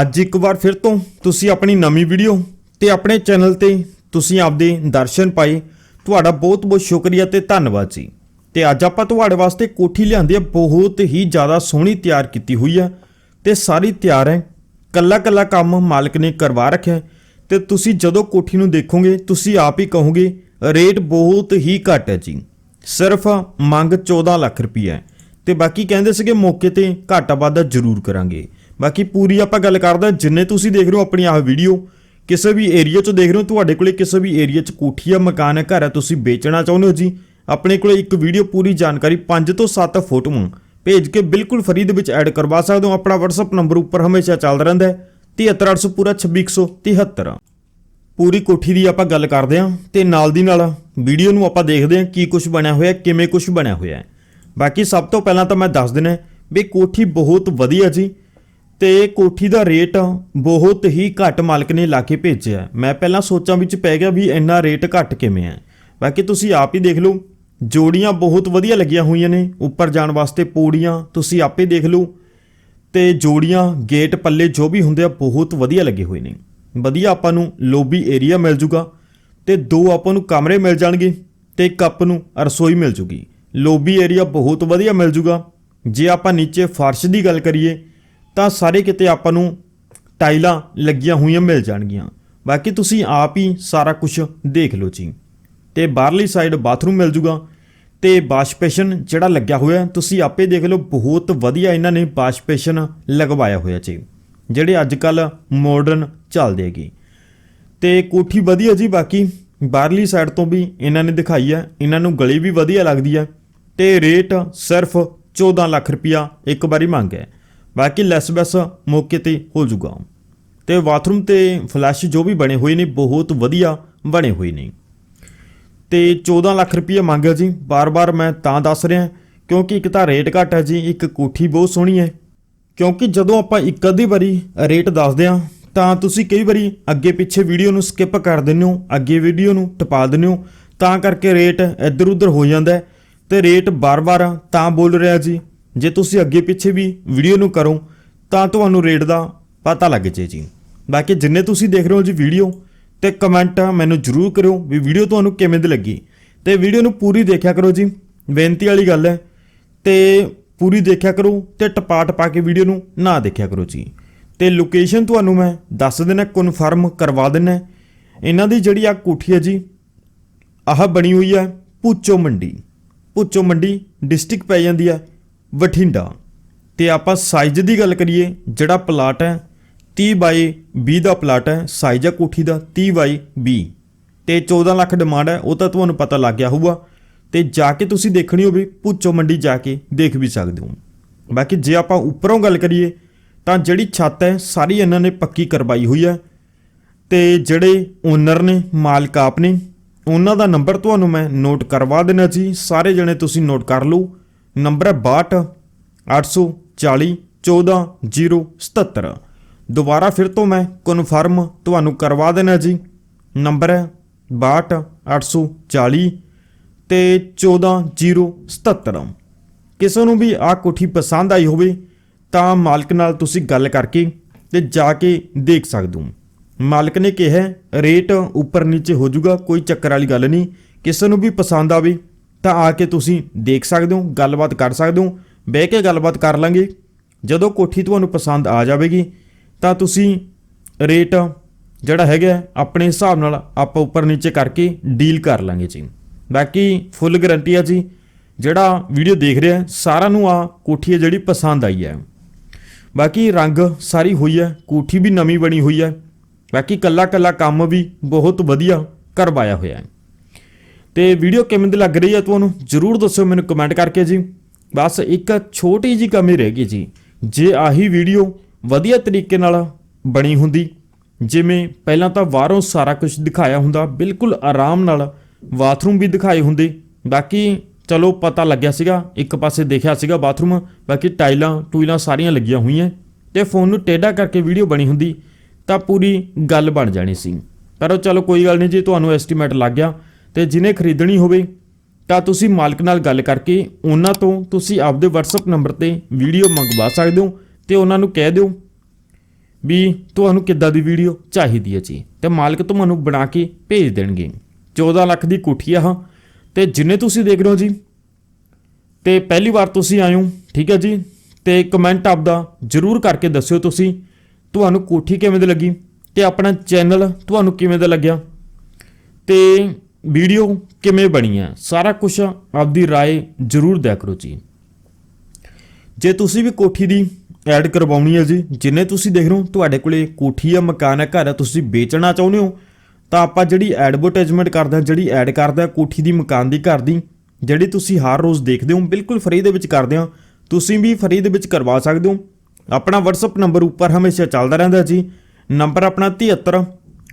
ਅੱਜ ਇੱਕ ਵਾਰ ਫਿਰ ਤੋਂ ਤੁਸੀਂ ਆਪਣੀ ਨਵੀਂ ਵੀਡੀਓ ਤੇ ਆਪਣੇ ਚੈਨਲ ਤੇ ਤੁਸੀਂ ਆਪਦੇ ਦਰਸ਼ਨ ਪਾਏ। ਤੁਹਾਡਾ ਬਹੁਤ ਬਹੁਤ ਸ਼ੁਕਰੀਆ ਤੇ ਧੰਨਵਾਦ ਜੀ। ਤੇ ਅੱਜ ਆਪਾਂ ਤੁਹਾਡੇ ਵਾਸਤੇ ਕੋਠੀ ਲਿਆਂਦੀ ਹੈ ਬਹੁਤ ਹੀ ਜ਼ਿਆਦਾ ਸੋਹਣੀ ਤਿਆਰ ਕੀਤੀ ਹੋਈ ਹੈ ਤੇ ਸਾਰੀ ਤਿਆਰ ਹੈ। ਕੱਲਾ ਕੱਲਾ ਕੰਮ ਮਾਲਕ ਨੇ ਕਰਵਾ ਰੱਖਿਆ ਹੈ। ਤੇ ਤੁਸੀਂ ਜਦੋਂ ਕੋਠੀ ਨੂੰ ਦੇਖੋਗੇ, ਤੁਸੀਂ ਆਪ ਹੀ ਕਹੋਗੇ, ਰੇਟ ਬਹੁਤ ਹੀ ਘੱਟ ਹੈ ਜੀ। ਸਿਰਫ ਮੰਗ 14 ਲੱਖ ਰੁਪਈਆ ਹੈ। ਤੇ ਬਾਕੀ ਕਹਿੰਦੇ ਸੀਗੇ, ਮੌਕੇ ਤੇ ਘਾਟਾ ਵਾਧਾ ਜ਼ਰੂਰ ਕਰਾਂਗੇ। ਬਾਕੀ ਪੂਰੀ ਆਪਾਂ ਗੱਲ ਕਰਦੇ ਹਾਂ, ਜਿੰਨੇ ਤੁਸੀਂ ਦੇਖ ਰਹੇ ਹੋ ਆਪਣੀ ਆਹ ਵੀਡੀਓ ਕਿਸੇ ਵੀ ਏਰੀਆ 'ਚ ਦੇਖ ਰਹੇ ਹੋ ਤੁਹਾਡੇ ਕੋਲੇ ਕਿਸੇ ਵੀ ਏਰੀਆ 'ਚ ਕੋਠੀ ਆ ਮਕਾਨ ਹੈ ਘਰ ਹੈ ਤੁਸੀਂ ਵੇਚਣਾ ਚਾਹੁੰਦੇ ਹੋ ਜੀ ਆਪਣੇ ਕੋਲੇ ਇੱਕ ਵੀਡੀਓ ਪੂਰੀ ਜਾਣਕਾਰੀ 5 ਤੋਂ 7 ਫੋਟੋਆਂ ਭੇਜ ਕੇ ਬਿਲਕੁਲ ਫਰੀ ਦੇ ਵਿੱਚ ਐਡ ਕਰਵਾ ਸਕਦੇ ਹੋ ਆਪਣਾ WhatsApp ਨੰਬਰ ਉੱਪਰ ਹਮੇਸ਼ਾ ਚੱਲਦਾ ਰਹਿੰਦਾ ਹੈ 73800 ਪੂਰਾ 26173 ਪੂਰੀ ਕੋਠੀ ਦੀ ਆਪਾਂ ਗੱਲ ਕਰਦੇ ਹਾਂ ਤੇ ਨਾਲ ਦੀ ਨਾਲ ਵੀਡੀਓ ਨੂੰ ਆਪਾਂ ਦੇਖਦੇ ਹਾਂ ਕੀ ਕੁਝ ਬਣਿਆ ਹੋਇਆ ਕਿਵੇਂ ਕੁਝ ਬਣਿਆ ਹੋਇਆ ਬਾਕੀ ਸਭ ਤੋਂ ਪਹਿਲਾਂ ਤਾਂ ਮੈਂ ਦੱਸ ਦਿੰਦਾ ਵੀ ਕੋਠੀ ਬਹੁਤ ਵਧੀਆ ਜੀ ਤੇ ਕੋਠੀ ਦਾ ਰੇਟ ਬਹੁਤ ਹੀ ਘੱਟ ਮਾਲਕ ਨੇ ਲਾ ਕੇ ਭੇਜਿਆ ਮੈਂ ਪਹਿਲਾਂ ਸੋਚਾਂ ਵਿੱਚ ਪੈ ਗਿਆ ਵੀ ਇੰਨਾ ਰੇਟ ਘੱਟ ਕਿਵੇਂ ਹੈ। ਬਾਕੀ ਤੁਸੀਂ ਆਪ ਹੀ ਦੇਖ ਲਓ। ਜੋੜੀਆਂ ਬਹੁਤ ਵਧੀਆ ਲੱਗੀਆਂ ਹੋਈਆਂ ਨੇ। ਉੱਪਰ ਜਾਣ ਵਾਸਤੇ ਪੌੜੀਆਂ ਤੁਸੀਂ ਆਪੇ ਦੇਖ ਲਓ। ਤੇ ਜੋੜੀਆਂ, ਗੇਟ, ਪੱਲੇ ਜੋ ਵੀ ਹੁੰਦੇ ਆ, ਬਹੁਤ ਵਧੀਆ ਲੱਗੇ ਹੋਏ ਨੇ। ਵਧੀਆ ਆਪਾਂ ਨੂੰ ਲੋਬੀ ਏਰੀਆ ਮਿਲ ਜੂਗਾ ਤੇ ਦੋ ਆਪਾਂ ਨੂੰ ਕਮਰੇ ਮਿਲ ਜਾਣਗੇ ਤੇ ਇੱਕ ਆਪ ਨੂੰ ਰਸੋਈ ਮਿਲ ਜੂਗੀ। ਲੋਬੀ ਏਰੀਆ ਬਹੁਤ ਵਧੀਆ ਮਿਲ ਜੂਗਾ। ਜੇ ਆਪਾਂ ਨੀਚੇ ਫਰਸ਼ ਦੀ ਗੱਲ ਕਰੀਏ ਤਾਂ ਸਾਰੇ ਕਿਤੇ ਆਪਾਂ ਨੂੰ ਟਾਈਲਾਂ ਲੱਗੀਆਂ ਹੋਈਆਂ ਮਿਲ ਜਾਣਗੀਆਂ। ਬਾਕੀ ਤੁਸੀਂ ਆਪ ਹੀ ਸਾਰਾ ਕੁਝ ਦੇਖ ਲਓ ਜੀ। ਤੇ ਬਾਹਰਲੀ ਸਾਈਡ ਬਾਥਰੂਮ ਮਿਲ ਜੂਗਾ। ਤੇ ਵਾਸ਼ਪੇਸ਼ਨ ਜਿਹੜਾ ਲੱਗਿਆ ਹੋਇਆ, ਤੁਸੀਂ ਆਪੇ ਦੇਖ ਲਓ, ਬਹੁਤ ਵਧੀਆ ਇਹਨਾਂ ਨੇ ਵਾਸ਼ਪੇਸ਼ਨ ਲਗਵਾਇਆ ਹੋਇਆ ਜੀ, ਜਿਹੜੇ ਅੱਜ ਕੱਲ ਮਾਡਰਨ ਚੱਲਦੇ ਹੈਗੇ। ਤੇ ਕੋਠੀ ਵਧੀਆ ਜੀ, ਬਾਕੀ ਬਾਹਰਲੀ ਸਾਈਡ ਤੋਂ ਵੀ ਇਹਨਾਂ ਨੇ ਦਿਖਾਈ ਹੈ। ਇਹਨਾਂ ਨੂੰ ਗਲੀ ਵੀ ਵਧੀਆ ਲੱਗਦੀ ਹੈ। ਤੇ ਰੇਟ ਸਿਰਫ 14 ਲੱਖ ਰੁਪਇਆ ਇੱਕ ਵਾਰੀ ਮੰਗਿਆ ਬਾਕੀ ਲੈਸ ਬੈਸ ਮੌਕੇ ਤੇ ਹੋ ਜਾਊਗਾ। ਤੇ ਬਾਥਰੂਮ ਤੇ ਫਲੈਸ਼ ਜੋ ਵੀ ਬਣੇ ਹੋਏ ਨੇ, ਬਹੁਤ ਵਧੀਆ ਬਣੇ ਹੋਏ ਨੇ। ਤੇ 14 ਲੱਖ ਰੁਪਏ ਮੰਗਿਆ ਜੀ। ਬਾਰ-ਬਾਰ ਮੈਂ ਤਾਂ ਦੱਸ ਰਿਹਾ, ਕਿਉਂਕਿ ਇੱਕ ਤਾਂ ਰੇਟ ਘੱਟ ਹੈ ਜੀ, ਇੱਕ ਕੋਠੀ ਬਹੁਤ ਸੋਹਣੀ ਹੈ। ਕਿਉਂਕਿ ਜਦੋਂ ਆਪਾਂ ਇੱਕ ਅੱਧੀ ਵਾਰੀ ਰੇਟ ਦੱਸਦੇ ਹਾਂ, ਤਾਂ ਤੁਸੀਂ ਕਈ ਵਾਰੀ ਅੱਗੇ ਪਿੱਛੇ ਵੀਡੀਓ ਨੂੰ ਸਕਿਪ ਕਰ ਦਿੰਦੇ ਹੋ, ਅੱਗੇ ਵੀਡੀਓ ਨੂੰ ਟਪਾ ਦਿੰਦੇ ਹੋ, ਤਾਂ ਕਰਕੇ ਰੇਟ ਇੱਧਰ ਉੱਧਰ ਹੋ ਜਾਂਦਾ ਹੈ। ਤੇ ਰੇਟ ਬਾਰ-ਬਾਰ ਤਾਂ ਬੋਲ ਰਿਹਾ ਜੀ। ਜੇ ਤੁਸੀਂ ਅੱਗੇ ਪਿੱਛੇ ਵੀ ਵੀਡੀਓ ਨੂੰ ਕਰੋ, ਤਾਂ ਤੁਹਾਨੂੰ ਰੇਟ ਦਾ ਪਤਾ ਲੱਗ ਜੇ ਜੀ। ਬਾਕੀ ਜਿੰਨੇ ਤੁਸੀਂ ਦੇਖ ਰਹੇ ਹੋ ਜੀ ਵੀਡੀਓ, ਤੇ ਕਮੈਂਟ ਮੈਨੂੰ ਜਰੂਰ ਕਰਿਓ ਵੀ ਵੀਡੀਓ ਤੁਹਾਨੂੰ ਕਿਵੇਂ ਦੀ ਲੱਗੀ। ਤੇ ਵੀਡੀਓ ਨੂੰ ਪੂਰੀ ਦੇਖਿਆ ਕਰੋ ਜੀ, ਬੇਨਤੀ ਵਾਲੀ ਗੱਲ ਹੈ, ਤੇ ਪੂਰੀ ਦੇਖਿਆ ਕਰੋ, ਤੇ ਟਪਾ ਟਪਾ ਕੇ ਵੀਡੀਓ ਨੂੰ ਨਾ ਦੇਖਿਆ ਕਰੋ ਜੀ। ਤੇ ਲੋਕੇਸ਼ਨ ਤੁਹਾਨੂੰ ਮੈਂ ਦੱਸ ਦੇਣਾ ਕਨਫਰਮ ਕਰਵਾ ਦੇਣਾ ਇਹਨਾਂ ਦੀ ਜਿਹੜੀ ਆ ਕੋਠੀ ਹੈ ਜੀ, ਆਹ ਬਣੀ ਹੋਈ ਹੈ ਪੁੱਚੋ ਮੰਡੀ। ਪੁੱਚੋ ਮੰਡੀ ਡਿਸਟ੍ਰਿਕਟ ਪੈ ਜਾਂਦੀ ਹੈ ਬਠਿੰਡਾ। ਤੇ ਆਪਾਂ ਸਾਈਜ਼ ਦੀ ਗੱਲ ਕਰੀਏ, ਜਿਹੜਾ ਪਲਾਟ ਹੈ 30 ਬਾਈ 20 ਦਾ ਪਲਾਟ ਹੈ ਸਾਈਜ਼ ਹੈ ਕੋਠੀ ਦਾ 30 ਬਾਈ 20 ਤੇ 14 ਲੱਖ ਡਿਮਾਂਡ ਹੈ, ਉਹ ਤਾਂ ਤੁਹਾਨੂੰ ਪਤਾ ਲੱਗ ਗਿਆ ਹੋਊਗਾ। ਤੇ ਜਾ ਕੇ ਤੁਸੀਂ ਦੇਖਣੀ ਹੋਵੇ ਪੁੱਚੋ ਮੰਡੀ ਜਾ ਕੇ ਦੇਖ ਵੀ ਸਕਦੇ ਹੋ। ਬਾਕੀ ਜੇ ਆਪਾਂ ਉੱਪਰੋਂ ਗੱਲ ਕਰੀਏ, ਤਾਂ ਜਿਹੜੀ ਛੱਤ ਹੈ, ਸਾਰੀ ਇਹਨਾਂ ਨੇ ਪੱਕੀ ਕਰਵਾਈ ਹੋਈ ਹੈ। ਤੇ ਜਿਹੜੇ ਓਨਰ ਨੇ, ਮਾਲਕ ਆਪ ਨੇ, ਉਹਨਾਂ ਦਾ ਨੰਬਰ ਤੁਹਾਨੂੰ ਮੈਂ ਨੋਟ ਕਰਵਾ ਦੇਣਾ ਜੀ। ਸਾਰੇ ਜਣੇ ਤੁਸੀਂ ਨੋਟ ਕਰ ਲਓ। ਨੰਬਰ ਹੈ 62 840 14077 ਦੁਬਾਰਾ ਫਿਰ ਤੋਂ ਮੈਂ ਕਨਫਰਮ ਤੁਹਾਨੂੰ ਕਰਵਾ ਦੇਣਾ ਜੀ। ਨੰਬਰ ਹੈ 62 840 ਤੇ 14077 ਕਿਸੇ ਨੂੰ ਵੀ ਆਹ ਕੋਠੀ ਪਸੰਦ ਆਈ ਹੋਵੇ, ਤਾਂ ਮਾਲਕ ਨਾਲ ਤੁਸੀਂ ਗੱਲ ਕਰਕੇ ਤੇ ਜਾ ਕੇ ਦੇਖ ਸਕਦੇ ਹੋ। ਮਾਲਕ ਨੇ ਕਿਹਾ, ਰੇਟ ਉੱਪਰ ਨੀਚੇ ਹੋ ਜਾਊਗਾ, ਕੋਈ ਚੱਕਰ ਵਾਲੀ ਗੱਲ ਨਹੀਂ। ਕਿਸੇ ਨੂੰ ਵੀ ਪਸੰਦ ਆਵੇ ਤਾਂ ਆ ਕੇ ਤੁਸੀਂ ਦੇਖ ਸਕਦੇ ਹੋ, ਗੱਲਬਾਤ ਕਰ ਸਕਦੇ ਹੋ, ਬਹਿ ਕੇ ਗੱਲਬਾਤ ਕਰ ਲਾਂਗੇ। ਜਦੋਂ ਕੋਠੀ ਤੁਹਾਨੂੰ ਪਸੰਦ ਆ ਜਾਵੇਗੀ, ਤਾਂ ਤੁਸੀਂ ਰੇਟ ਜਿਹੜਾ ਹੈਗਾ ਆਪਣੇ ਹਿਸਾਬ ਨਾਲ ਆਪਾਂ ਉੱਪਰ ਨੀਚੇ ਕਰਕੇ ਡੀਲ ਕਰ ਲਾਂਗੇ ਜੀ। ਬਾਕੀ ਫੁੱਲ ਗਾਰੰਟੀ ਆ ਜੀ, ਜਿਹੜਾ ਵੀਡੀਓ ਦੇਖ ਰਿਹਾ ਸਾਰਿਆਂ ਨੂੰ ਆ ਕੋਠੀ ਹੈ ਜਿਹੜੀ ਪਸੰਦ ਆਈ ਹੈ। ਬਾਕੀ ਰੰਗ ਸਾਰੀ ਹੋਈ ਹੈ, ਕੋਠੀ ਵੀ ਨਵੀਂ ਬਣੀ ਹੋਈ ਹੈ। ਬਾਕੀ ਕੱਲਾ ਕੱਲਾ ਕੰਮ ਵੀ ਬਹੁਤ ਵਧੀਆ ਕਰਵਾਇਆ ਹੋਇਆ ਹੈ। ਤੇ ਵੀਡੀਓ ਕਿਵੇਂ ਦੀ ਲੱਗ ਰਹੀ ਹੈ ਤੁਹਾਨੂੰ? ਜਰੂਰ ਦੱਸਿਓ ਮੈਨੂੰ ਕਮੈਂਟ ਕਰਕੇ ਜੀ। ਬਸ ਇੱਕ ਛੋਟੀ ਜੀ ਕਮੀ ਰਹਿ ਗਈ ਜੀ। ਜੇ ਆਹੀ ਵੀਡੀਓ ਵਧੀਆ ਤਰੀਕੇ ਨਾਲ ਬਣੀ ਹੁੰਦੀ, ਜਿਵੇਂ ਪਹਿਲਾਂ ਤਾਂ ਬਾਹਰੋਂ ਸਾਰਾ ਕੁਝ ਦਿਖਾਇਆ ਹੁੰਦਾ, ਬਿਲਕੁਲ ਆਰਾਮ ਨਾਲ ਬਾਥਰੂਮ ਵੀ ਦਿਖਾਏ ਹੁੰਦੇ। ਬਾਕੀ ਚਲੋ ਪਤਾ ਲੱਗਿਆ ਸੀਗਾ, ਇੱਕ ਪਾਸੇ ਦੇਖਿਆ ਸੀਗਾ ਬਾਥਰੂਮ ਬਾਕੀ ਟਾਈਲਾਂ ਟੂਈਲਾਂ ਸਾਰੀਆਂ ਲੱਗੀਆਂ ਹੋਈਆਂ। ਤੇ ਫੋਨ ਨੂੰ ਟੇਢਾ ਕਰਕੇ ਵੀਡੀਓ ਬਣੀ ਹੁੰਦੀ, ਤਾਂ ਪੂਰੀ ਗੱਲ ਬਣ ਜਾਣੀ ਸੀ। ਪਰ ਚਲੋ ਕੋਈ ਗੱਲ ਨਹੀਂ ਜੀ, ਤੁਹਾਨੂੰ ਐਸਟੀਮੇਟ ਲੱਗ ਗਿਆ। ਤੇ ਜਿਹਨੇ ਖਰੀਦਣੀ ਹੋਵੇ, ਤਾਂ ਤੁਸੀਂ ਮਾਲਕ ਨਾਲ ਗੱਲ ਕਰਕੇ ਉਹਨਾਂ ਤੋਂ ਤੁਸੀਂ ਆਪਦੇ WhatsApp ਨੰਬਰ ਤੇ ਵੀਡੀਓ ਮੰਗਵਾ ਸਕਦੇ ਹੋ ਤੇ ਉਹਨਾਂ ਨੂੰ ਕਹਿ ਦਿਓ ਵੀ ਤੁਹਾਨੂੰ ਕਿੱਦਾਂ ਦੀ ਵੀਡੀਓ ਚਾਹੀਦੀ ਹੈ ਜੀ। ਤੇ ਮਾਲਕ ਤੁਹਾਨੂੰ ਬਣਾ ਕੇ ਭੇਜ ਦੇਣਗੇ। 14 ਲੱਖ ਦੀ ਕੋਠੀ ਆ ਆਹ ਤੇ ਜਿੰਨੇ ਤੁਸੀਂ ਦੇਖ ਰਹੇ ਹੋ ਜੀ, ਤੇ ਪਹਿਲੀ ਵਾਰ ਤੁਸੀਂ ਆਇਓ ਠੀਕ ਹੈ ਜੀ? ਤੇ ਕਮੈਂਟ ਆਪਦਾ ਜਰੂਰ ਕਰਕੇ ਦੱਸਿਓ ਤੁਸੀਂ, ਤੁਹਾਨੂੰ ਕੋਠੀ ਕਿਵੇਂ ਦੀ ਲੱਗੀ? ਤੇ ਆਪਣਾ ਚੈਨਲ ਤੁਹਾਨੂੰ ਕਿਵੇਂ ਦਾ ਲੱਗਿਆ? ਤੇ ਵੀਡੀਓ ਕਿਵੇਂ ਬਣੀ ਹੈ ਸਾਰਾ ਕੁਝ ਆਪਦੀ رائے ਜਰੂਰ ਦਿਆ ਕਰੋ ਜੀ ਜੇ ਤੁਸੀਂ ਵੀ ਕੋਠੀ ਦੀ ਐਡ ਕਰਵਾਉਣੀ ਹੈ ਜੀ ਜਿੰਨੇ ਤੁਸੀਂ ਦੇਖ ਰਹੇ ਹੋ ਤੁਹਾਡੇ ਕੋਲੇ ਕੋਠੀ ਆ ਮਕਾਨ ਹੈ ਘਰ ਹੈ ਤੁਸੀਂ ਵੇਚਣਾ ਚਾਹੁੰਦੇ ਹੋ ਤਾਂ ਆਪਾਂ ਜਿਹੜੀ ਐਡਵਰਟਾਈਜ਼ਮੈਂਟ ਕਰਦੇ ਹਾਂ ਜਿਹੜੀ ਐਡ ਕਰਦੇ ਹਾਂ ਕੋਠੀ ਦੀ ਮਕਾਨ ਦੀ ਘਰ ਦੀ ਜਿਹੜੀ ਤੁਸੀਂ ਹਰ ਰੋਜ਼ ਦੇਖਦੇ ਹੋ ਬਿਲਕੁਲ ਫ੍ਰੀ ਦੇ ਵਿੱਚ ਕਰਦੇ ਹਾਂ ਤੁਸੀਂ ਵੀ ਫ੍ਰੀ ਦੇ ਵਿੱਚ ਕਰਵਾ ਸਕਦੇ ਹੋ ਆਪਣਾ WhatsApp ਨੰਬਰ ਉੱਪਰ ਹਮੇਸ਼ਾ ਚੱਲਦਾ ਰਹਿੰਦਾ ਜੀ ਨੰਬਰ ਆਪਣਾ 73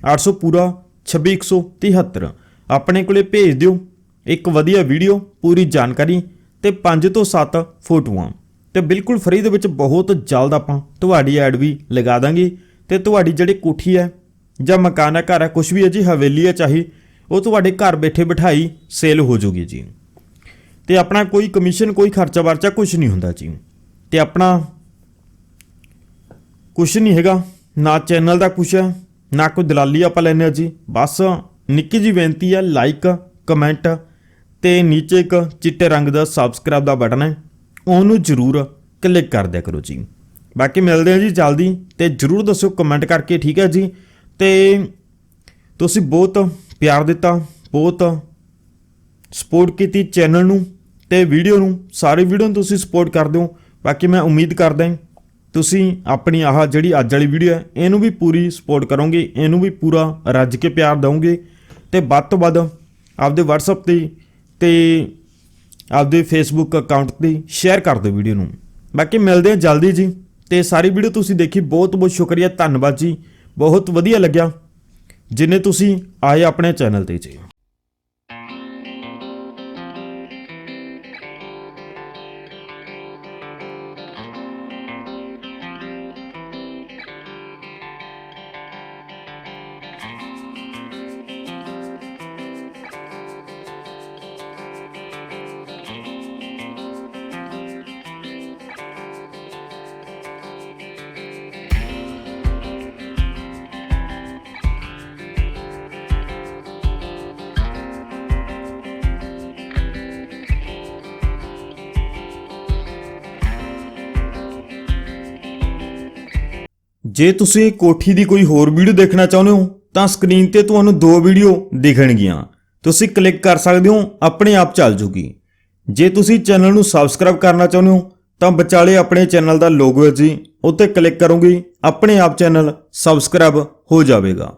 800 ਪੂਰਾ 26173 ਆਪਣੇ ਕੋਲੇ ਭੇਜ ਦਿਓ। ਇੱਕ ਵਧੀਆ ਵੀਡੀਓ, ਪੂਰੀ ਜਾਣਕਾਰੀ ਤੇ 5 ਤੋਂ 7 ਫੋਟੋਆਂ। ਤੇ ਬਿਲਕੁਲ ਫ੍ਰੀ ਦੇ ਵਿੱਚ ਬਹੁਤ ਜਲਦ ਆਪਾਂ ਤੁਹਾਡੀ ਐਡ ਵੀ ਲਗਾ ਦਾਂਗੇ। ਤੇ ਤੁਹਾਡੀ ਜਿਹੜੀ ਕੋਠੀ ਹੈ ਜਾਂ ਮਕਾਨ ਹੈ, ਘਰ ਹੈ ਕੁਝ ਵੀ ਹੈ ਜੀ, ਹਵੇਲੀ ਹੈ ਚਾਹੀ, ਉਹ ਤੁਹਾਡੇ ਘਰ ਬੈਠੇ ਬਿਠਾਈ ਸੇਲ ਹੋ ਜੂਗੀ ਜੀ। ਤੇ ਆਪਣਾ ਕੋਈ ਕਮਿਸ਼ਨ, ਕੋਈ ਖਰਚਾ ਵਰਚਾ ਕੁਝ ਨਹੀਂ ਹੁੰਦਾ ਜੀ। ਤੇ ਆਪਣਾ ਕੁਝ ਨਹੀਂ ਹੈਗਾ। ਨਾ ਚੈਨਲ ਦਾ ਕੁਝ ਹੈ, ਨਾ ਕੋਈ ਦਲਾਲੀ ਆਪਾਂ ਲੈਨੇ ਆ ਜੀ। ਬਸ ਨਿੱਕੀ ਜੀ ਬੇਨਤੀ ਹੈ ਲਾਈਕ ਕਮੈਂਟ ਤੇ ਨੀਚੇ ਇੱਕ ਚਿੱਟੇ ਰੰਗ ਦਾ ਸਬਸਕ੍ਰਾਈਬ ਦਾ ਬਟਨ ਹੈ। ਉਹਨੂੰ ਜ਼ਰੂਰ ਕਲਿੱਕ ਕਰ ਦਿਆ ਕਰੋ ਜੀ। ਬਾਕੀ ਮਿਲਦੇ ਹਾਂ ਜੀ ਜਲਦੀ ਤੇ ਜ਼ਰੂਰ ਦੱਸਿਓ ਕਮੈਂਟ ਕਰਕੇ, ਠੀਕ ਹੈ ਜੀ? ਤੇ ਤੁਸੀਂ ਬਹੁਤ ਪਿਆਰ ਦਿੱਤਾ, ਬਹੁਤ ਸਪੋਰਟ ਕੀਤੀ ਚੈਨਲ ਨੂੰ ਤੇ ਵੀਡੀਓ ਨੂੰ। ਸਾਰੀ ਵੀਡੀਓ ਨੂੰ ਤੁਸੀਂ ਸਪੋਰਟ ਕਰਦੇ ਹੋ ਬਾਕੀ ਮੈਂ ਉਮੀਦ ਕਰਦਾ ਹਾਂ ਤੁਸੀਂ ਆਪਣੀ ਆਹ ਜਿਹੜੀ ਅੱਜ ਵਾਲੀ ਵੀਡੀਓ ਹੈ, ਇਹਨੂੰ ਵੀ ਪੂਰੀ ਸਪੋਰਟ ਕਰੋਗੇ, ਇਹਨੂੰ ਵੀ ਪੂਰਾ ਰੱਜ ਕੇ ਪਿਆਰ ਦਿਓਗੇ ਤੇ ਵੱਧ ਤੋਂ ਵੱਧ ਆਪਦੇ WhatsApp ਤੇ ਤੇ ਆਪਦੇ Facebook ਅਕਾਊਂਟ ਤੇ ਸ਼ੇਅਰ ਕਰ ਦਿਓ ਵੀਡੀਓ ਨੂੰ। ਬਾਕੀ ਮਿਲਦੇ ਹਾਂ ਜਲਦੀ ਜੀ ਤੇ ਸਾਰੀ ਵੀਡੀਓ ਤੁਸੀਂ ਦੇਖੀ, ਬਹੁਤ ਬਹੁਤ ਸ਼ੁਕਰੀਆ, ਧੰਨਵਾਦ ਜੀ। ਬਹੁਤ ਵਧੀਆ ਲੱਗਿਆ। ਜਿੰਨੇ ਤੁਸੀਂ ਆਏ ਆਪਣੇ ਚੈਨਲ ਤੇ ਜੀ। ਜੇ ਤੁਸੀਂ ਕੋਠੀ ਦੀ ਕੋਈ ਹੋਰ ਵੀਡੀਓ ਦੇਖਣਾ ਚਾਹੁੰਦੇ ਹੋ, ਤਾਂ ਸਕਰੀਨ ਤੇ ਤੁਹਾਨੂੰ ਦੋ ਵੀਡੀਓ ਦਿਖਣਗੀਆਂ। ਤੁਸੀਂ ਕਲਿੱਕ ਕਰ ਸਕਦੇ ਹੋ, ਆਪਣੇ ਆਪ ਚੱਲ ਜੂਗੀ। ਜੇ ਤੁਸੀਂ ਚੈਨਲ ਨੂੰ ਸਬਸਕ੍ਰਾਈਬ ਕਰਨਾ ਚਾਹੁੰਦੇ ਹੋ, ਤਾਂ ਵਿਚਾਲੇ ਆਪਣੇ ਚੈਨਲ ਦਾ ਲੋਗੋ ਹੈ ਜੀ, ਉੱਤੇ ਕਲਿੱਕ ਕਰੋਗੇ, ਆਪਣੇ ਆਪ ਚੈਨਲ ਸਬਸਕ੍ਰਾਈਬ ਹੋ ਜਾਵੇਗਾ।